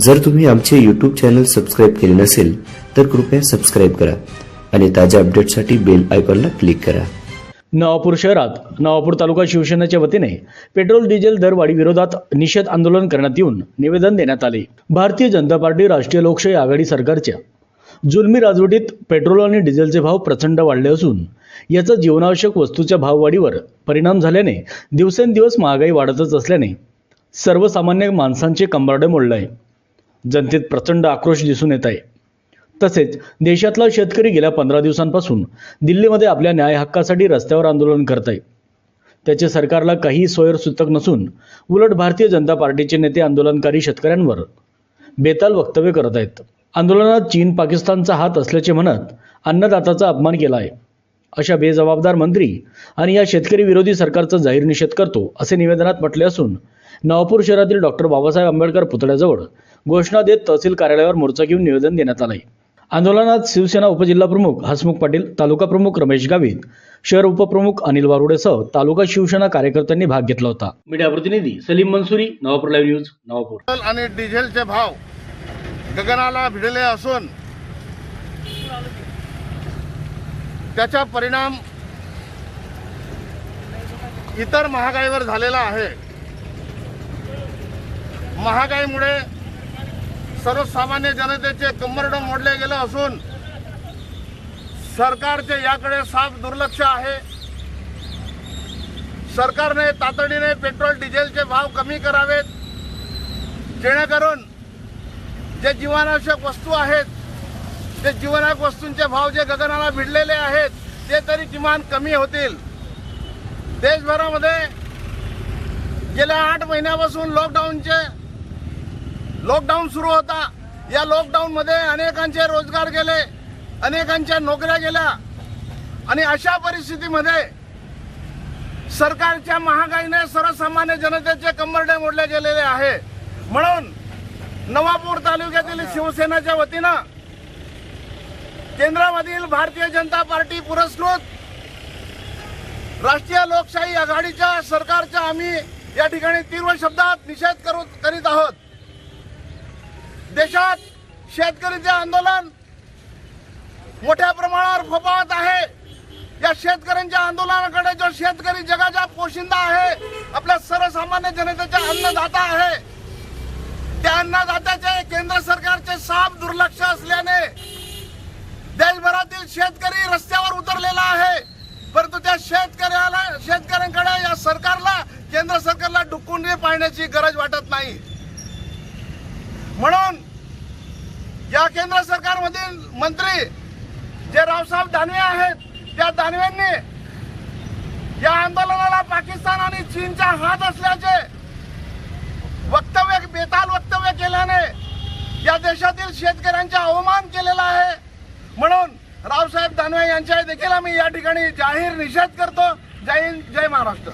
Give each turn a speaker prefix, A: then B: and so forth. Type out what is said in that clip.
A: जर तुम्ही आमचे यूट्यूब चॅनल सबस्क्राईब केले नसेल तर कृपया सबस्क्राईब करा आणि ताज्या अपडेटसाठी बेल आयकॉनला क्लिक करा.
B: नवापूर शहरात नवापूर तालुका शिवसेनेच्या वतीने पेट्रोल डिझेल दरवाढी विरोधात निषेध आंदोलन करण्यात येऊन निवेदन देण्यात आले. भारतीय जनता पार्टी राष्ट्रीय लोकशाही आघाडी सरकारच्या जुलमी राजवटीत पेट्रोल आणि डिझेलचे भाव प्रचंड वाढले असून याचा जीवनावश्यक वस्तूच्या भाववाढीवर परिणाम झाल्याने दिवसेंदिवस महागाई वाढतच असल्याने सर्वसामान्य माणसांचे कंबारडे मोडलं आहे. जनतेत प्रचंड आक्रोश दिसून येत आहे. तसेच देशातला शेतकरी गेल्या पंधरा दिवसांपासून दिल्लीमध्ये आपल्या न्याय हक्कासाठी रस्त्यावर आंदोलन करत आहे. त्याचे सरकारला काही सोयर सुतक नसून उलट भारतीय जनता पार्टीचे नेते आंदोलनकारी शेतकऱ्यांवर बेताल वक्तव्य करत आहेत. आंदोलनात चीन पाकिस्तानचा हात असल्याचे म्हणत अन्नदाताचा अपमान केला आहे. अशा बेजबाबदार मंत्री आणि या शेतकरी विरोधी सरकारचा जाहीर निषेध करतो असे निवेदनात म्हटले असून नवापूर शहरातील डॉक्टर बाबासाहेब आंबेडकर पुतळ्याजवळ घोषणा देत तहसील कार्यालयावर मोर्चा घेऊन निवेदन देण्यात आले आंदोलनात शिवसेना उपजिल्हा प्रमुख हसमुख पाटील तालुका प्रमुख रमेश गावित शहर उपप्रमुख अनिल वारुडेसह तालुका शिवसेना कार्यकर्त्यांनी भाग घेतला होता. मीडिया प्रतिनिधी Salim Mansuri Navapur live news Navapur.
C: Petrol आणि डिझेलचे भाव गगनाला भिडले असून त्याचा परिणाम इतर महागाईवर झालेला आहे. महागाईमुळे सर्वसामान्य जनतेचे कंबरड मोडले गेलं असून सरकारचे याकडे साफ दुर्लक्ष आहे. सरकारने तातडीने पेट्रोल डिझेलचे भाव कमी करावेत. जेणेकरून जे जीवनावश्यक वस्तू आहेत ते जीवनावश्यक वस्तूंचे भाव जे गगनाला भिडलेले आहेत ते तरी किमान कमी होतील. देशभरामध्ये गेल्या आठ महिन्यापासून लॉकडाऊनचे लॉकडाऊन सुरू होता. या लॉकडाऊनमध्ये अनेकांचे रोजगार गेले अनेकांच्या नोकऱ्या गेल्या. आणि अशा परिस्थितीमध्ये सरकारच्या महागाईने सर्वसामान्य जनतेचे कंबरडे मोडले गेलेले आहे. म्हणून नवापूर तालुक्यातील शिवसेनेच्या वतीनं केंद्रामधील भारतीय जनता पार्टी पुरस्कृत राष्ट्रीय लोकशाही आघाडीच्या सरकारच्या आम्ही या ठिकाणी तीव्र शब्दात निषेध करू करीत आहोत. देशात शेतकरीचे आंदोलन मोठ्या प्रमाणावर फोफावत आहे. या शेतकऱ्यांच्या आंदोलनाकडे जो शेतकरी जगाचा पोशिंदा आहे आपल्या सर्वसामान्य जनतेचा अन्नदाता आहे त्या अन्नदात्याचे केंद्र सरकारचे साफ दुर्लक्ष असल्याने देशभरातील शेतकरी रस्त्यावर उतरलेला आहे. परंतु त्या शेतकऱ्याला शेतकऱ्यांकडे या सरकारला केंद्र सरकारला डुकून पाहण्याची गरज वाटत नाही. म्हणून या केंद्र सरकारमधील मंत्री जे रावसाहेब दानवे आहेत त्या दानवेंनी या आंदोलनाला पाकिस्तान आणि चीनचा हात असल्याचे वक्तव्य बेताल वक्तव्य केल्याने या देशातील शेतकऱ्यांचा अवमान केलेला आहे. म्हणून रावसाहेब दानवे यांच्या देखील आम्ही या ठिकाणी जाहीर निषेध करतो. जय हिंद जय महाराष्ट्र.